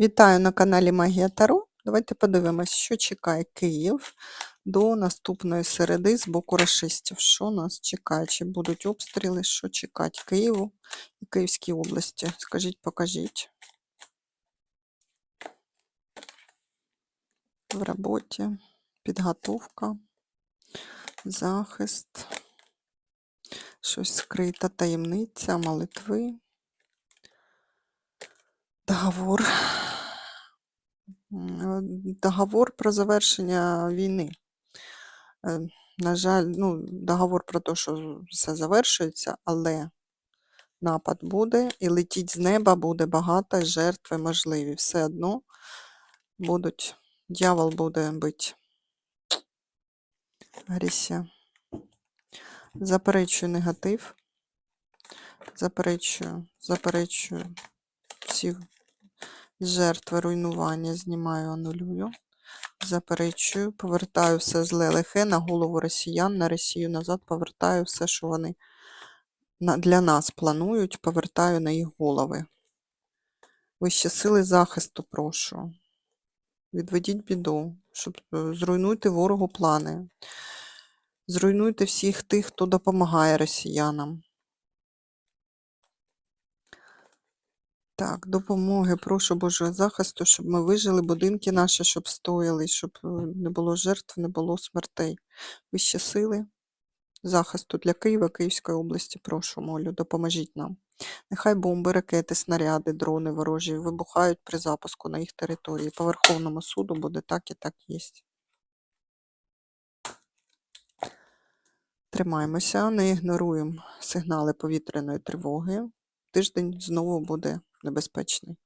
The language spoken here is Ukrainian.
Вітаю на каналі Магія Таро. Давайте подивимось, що чекає Київ до наступної середи з боку рашистів. Що нас чекає? Чи будуть обстріли? Що чекати Києву і Київській області? Скажіть, покажіть. В роботі, підготовка, захист, щось скрита таємниця, молитви, договор. Договор про завершення війни. Е, На жаль, ну, договор про те, що все завершується, але напад буде і летіть з неба буде багато, і жертви можливі. Все одно будуть, дьявол буде бити. Агресія. Заперечую негатив. Заперечую, заперечую всі жертви руйнування, знімаю, анулюю. Заперечую, повертаю все зле лихе на голову росіян, на Росію назад, повертаю все, що вони для нас планують, повертаю на їх голови. Вищі сили захисту прошу. Відведіть біду, щоб е, зруйнуйте ворогу плани. Зруйнуйте всіх тих, хто допомагає росіянам. Так, допомоги, прошу Божого захисту, щоб ми вижили, будинки наші, щоб стояли, щоб е, не було жертв, не було смертей. Вищі сили захисту для Києва, Київської області, прошу, молю, допоможіть нам. Нехай бомби, ракети, снаряди, дрони ворожі вибухають при запуску на їх території. По Верховному суду буде так і так є. Тримаємося, не ігноруємо сигнали повітряної тривоги. Тиждень знову буде небезпечний.